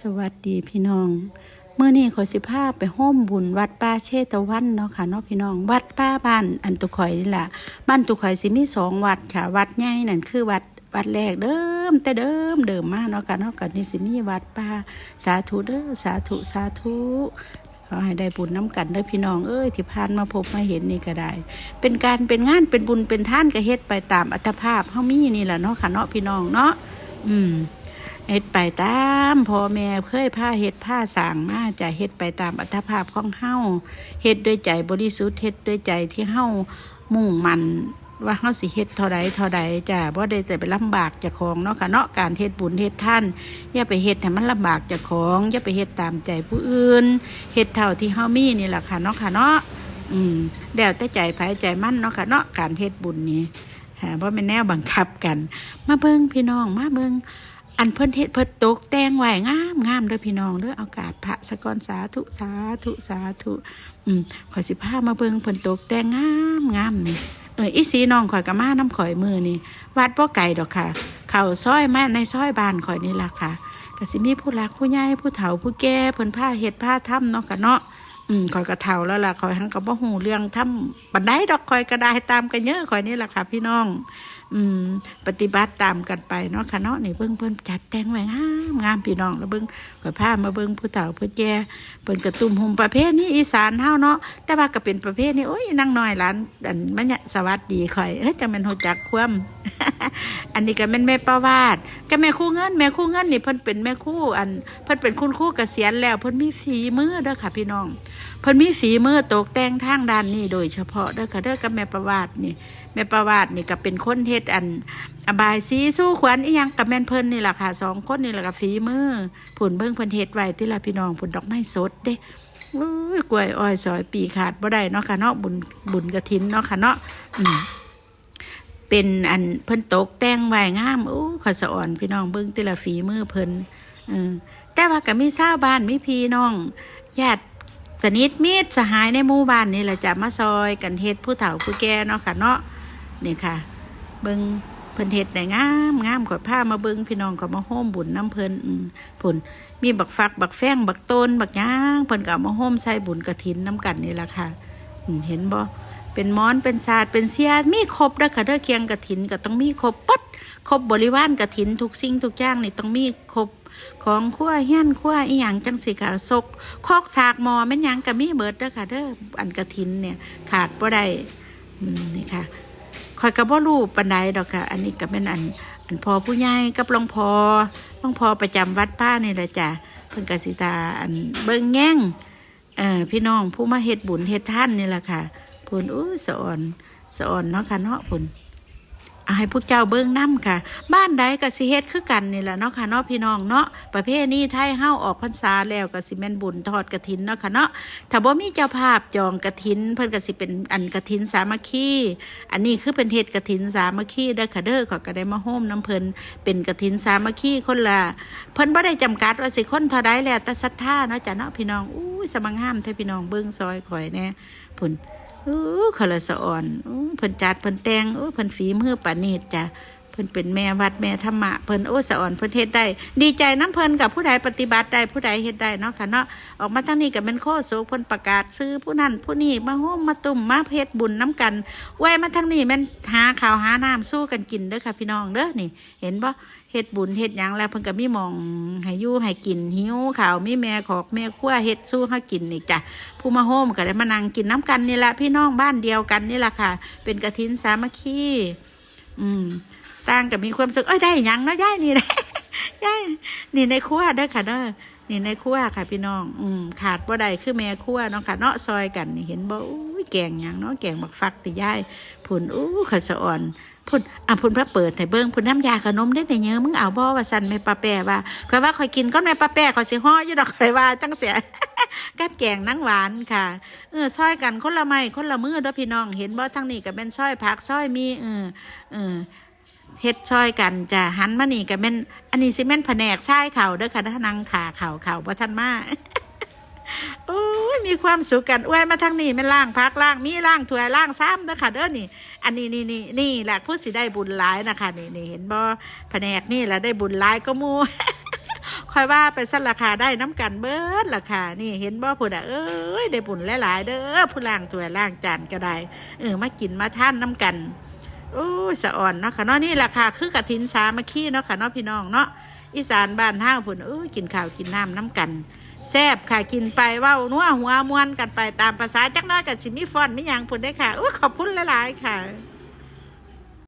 สวัสดีพี่น้องเมื่อนี้ขอสิพาพไปห้มบุญวัดป้าเชตวันเนาะค่ะเนาะพี่น้อง วัดป้าบ้านอันตุข่อยนี่แหละบ้านตุข่อยสิมีสองวัดค่ะ วัดใหญ่นั่นคือวัดวัดแรกเดิมแต่เดิมเดิมมากเนาะค่ะเนาะกันนี่สิมีวัดป้าสาธุเด้อสาธุสาธุขอให้ได้บุญน้ำกันเด้อพี่น้องเอ้ยที่ผ่านมาพบมาเห็นนี่ก็ได้ เป็นการเป็นงานเป็นบุญเป็นท่านก็เฮ็ดไปตามอัตภาพเฮามีนี่แหละเนาะค่ะเนาะพี่น้องเนาะอืม เฮ็ดไปตามพ่อแม่เคยพาเฮ็ดผ้าสางมาจะเฮ็ดไปตามอัตภาพของเฮาเฮ็ดด้วยใจบริสุทธิ์เฮ็ดด้วยใจที่เฮามุ่งมันว่าเฮาสิเฮ็ดเท่าใดเท่าใดจ้ะบ่ได้แต่ไปลำบากเจ้าของเนาะค่ะเนาะการเฮ็ดบุญเฮ็ดท่านอย่าไปเฮ็ดให้มันลำบากเจ้าของอย่าไปเฮ็ดตามใจผู้อื่นเฮ็ดเท่าที่เฮามีนี่แหละค่ะเนาะค่ะเนาะอืมแล้วแต่ใจไผใจมันเนาะค่ะเนาะการเฮ็ดบุญนี่ฮะบ่แม่นแนวบังคับกัน มาเบิ่งพี่น้องมาเบิ่ง อันเพิ่นเฮ็ดเพิ่นตกแต่งไว้งามงามเด้อพี่น้องเด้อเอากาบพระสะกอนสาธุสาธุสาธุอืมข่อยสิพามาเบิ่งเพิ่นตกแต่งงามงามนี่เอออีสีน้องข่อยก็มาน้ำข่อยมือนี่วัดบ่ไกลดอกค่ะ เข้าซอยมาในซอยบ้านข่อยนี่ล่ะค่ะก็สิมีผู้หลักผู้ใหญ่ผู้เฒ่าผู้แก่เพิ่นพาเฮ็ดพาทำเนาะค่ะเนาะอืมข่อยก็เฒ่าแล้วล่ะข่อยหันก็บ่ฮู้เรื่องทำบันไดดอกข่อยก็ได้ตามกันเยอะข่อยนี่ล่ะค่ะพี่น้อง อืม ปฏิบัติตามกันไปเนาะค่ะเนาะนี่เบิ่งเพิ่นจัดแต่งไว้งามงามพี่น้องแล้วเบิ่งก็พามาเบิ่งผู้เฒ่าผู้แก่เพิ่นกระตุ้มหุมประเภทนี้อีสานเฮาเนาะแต่ว่าก็เป็นประเภทนี้โอ้ยนางน้อยหลานอันมันยสวัสดีข่อยเอ้ยจังแม่นฮู้จักความอันนี้ก็แม่นแม่ประวาดก็แม่ครู่เงิน แม่ครู่เงินนี่เพิ่นเป็นแม่ครู่อันเพิ่นเป็นคุณครูเกษียณแล้วเพิ่นมีฝีมือเด้อค่ะพี่น้องเพิ่นมีฝีมือตกแต่งทางด้านนี้โดยเฉพาะเด้อค่ะเด้อกับแม่ประวาดนี่ แม่ประวาดนี่ก็เป็นคนเฮ็ดอันอบายสีสู้ขวัญอียังกับแม่นเพิ่นนี่แหละค่ะสองคนนี่แหละกับฝีมือผุนเบิ่งเพิ่นเฮ็ดไว้ที่ละพี่น้องผุนดอกไม้สดเด้อุ้ยกล้วยอ้อยซอยปีขาดบ่ได้เนาะค่ะเนาะบุญบุญกระถินเนาะค่ะเนาะอืมเป็นอันเพิ่นตกแต่งไว้งามอู้ขอสะอ่อนพี่น้องเบิ่งที่ละฝีมือเพิ่นเออแต่ว่าก็มีชาวบ้านมีพี่น้องญาติสนิทมิตรสหายในหมู่บ้านนี่แหละจะมาซอยกันเฮ็ดผู้เฒ่าผู้แก่เนาะค่ะเนาะนี่ค่ะ เบิงเพิ่นเฮ็ดได้งามงามกดผ้ามาเบิงพี่น้องก็มาโฮมบุญน้ำเพิ่นผลมีบักฟัก บักแฟงบักต้นบักย่างเพิ่นก็มาโฮมใส่บุญกระถินน้ำกันนี่แหละค่ะเห็นบ่เป็นม้อนเป็นศาสตร์เป็นเสียมีครบเด้อค่ะเด้อเคียงกระถินก็ต้องมีครบปัดครบบริวารกระถินทุกสิ่งทุกอย่างนี่ต้องมีครบของขั้วเฮี้ยนขั้วอีหยังจังสิค่ะซกคอกสากหมอแม่นยังก็มีเบิดเด้อค่ะเด้ออันกระถินเนี่ยขาดบ่ได้นี่ค่ะ คอยก็บ่รู้ปานใดดอกค่ะ อันนี้ก็เป็นอันอันพอผู้ใหญ่กับหลวงพอหลวงพอประจำวัดป้านี่แหละจ้ะเพิ่นกสิตาอันเบิ่งแง่งเออพี่น้องผู้มาเฮ็ดบุญเฮ็ดท่านนี่แหละค่ะพุ่นอู้สะอ่อนสะอ่อนเนาะค่ะเนาะพุ่น ให้พวกเจ้าเบิ้งน้ำค่ะ บ้านใดก็สิเฮ็ดคือกันนี่แหละเนาะค่ะเนาะพี่น้องเนาะประเภทนี้ไทยเฮาออกพรรษาแล้วก็สิแม่นบุญทอดกฐินเนาะค่ะเนาะถ้าบ่มีเจ้าภาพจองกฐิน เพิ่นก็สิเป็นอันกฐินสามัคคีอันนี้คือเป็นเฮ็ดกฐินสามัคคีเด้อค่ะเด้อขอก็ได้มาโฮมน้ำเพิ่นเป็นกฐินสามัคคีคนละเพิ่นบ่ได้จำกัดว่าสิคนเท่าใดแล้วแต่ศรัทธาเนาะจ้ะเนาะพี่น้องอู้ยสมังงามแท้พี่น้องเบิ่งซอยข่อยแน่พุ่น เอู้ขอลสะอ่อนเพิ่นจัดเพิ่นแต่งเออเพิ่นฝีมือปานนีดจ้ะ เพิ่นเป็นแม่วัดแม่ธรรมะเพิ่นโอ้สะอ่อนเพิ่นเฮ็ดได้ ดีใจน้ำเพิ่นกับผู้ใดปฏิบัติได้ผู้ใดเฮ็ดได้เนาะค่ะเนาะออกมาทางนี้ก็เป็นโคโซกเพิ่นประกาศซื้อผู้นั้นผู้นี้มาโฮมมาตุ่มมาเฮ็ดบุญน้ำกันไว้มาทางนี้แม่นหาข้าวหาน้ำสู้กันกินเด้อค่ะพี่น้องเด้อนี่ เห็นบ่เฮ็ดบุญเฮ็ดหยังแล้วเพิ่นก็มีมองให้อยู่ให้กินหิวข้าวมีแม่ขอกแม่ครัวเฮ็ดสู้เฮากินนี่จ้ะผู้มาโฮมก็ได้มานั่งกินน้ำกันนี่แหละพี่น้องบ้านเดียวกันนี่แหละค่ะ เป็นกระถินสามัคคีอืม ต่างกับมีความสุขเอ้ยได้ยังเนาะย่ายนี่นะย่ายนี่ในครัวเด้อค่ะเด้อนี่ในครัวค่ะ พี่น้อง อืมขาดบ่ได้คือแม่ครัวเนาะค่ะเนาะซอยกันนี่เห็นบ่อุ้ยแกงยังเนาะแกงบักฟักติย่ายผุนอู้ข้าวสะอ่อนพุ่นอะพุ่นพระเปิดให้เบิ่งพุ่นน้ำยาขนมได้ในเยอะมึงเอาบ่ว่าสั่นแม่ปลาแปะว่าข่อยว่าข่อยกินก็แม่ปลาแปะข่อยสิฮ้ออยู่ดอกข่อยว่าจังเสียกับแกงนังหวานค่ะเออช่อยกันคนละไม้คนละมือด้อพี่น้อง เห็นบ่ทั้งนี้ก็เป็นช่อยผักช่อยมีเออเออ เฮ็ดช่อยกันจ้ะหันมานี่ก็เป็นอันนี้สิแม่นแผนกช่ายเข่าเด้อค่ะถ้านางขาเข่าเข่าบ่ทันมาโอ้ยมีความสุขกันอ้วยมาทางนี้แม่ล่างพักล่างมีล่างถ้วยล่างซ้ำเด้อค่ะเด้อนี่ อันนี้นี่นี่นี่แหละผู้สิได้บุญหลายนะคะนี่นี่เห็นบ่แผนกนี่แหละได้บุญหลายก็มู่คอยว่าไปสั่นราคาได้น้ำกันเบิดราคานี่เห็นบ่พุ่นอะเอ้ยได้บุญหลายๆเด้อผู้ล่างถ้วยล่างจานก็ได้เออมากินมาท่านน้ำกัน โอ้สะอ่อนเนาะค่ะเนาะนี่ราคาคือกระถินสามัคคีเนาะค่ะเนาะพี่น้องเนาะอีสานบ้านห้างพุ่นเอ้ยกินข้าวกินน้ำน้ำกันแซ่บค่ะกินไปว่านัวหัวมวนกันไปตามภาษาจักน้อยกับสิมิฟอนมีหยังพุ่นได้ค่ะโอ้ขอบคุณหลายๆค่ะ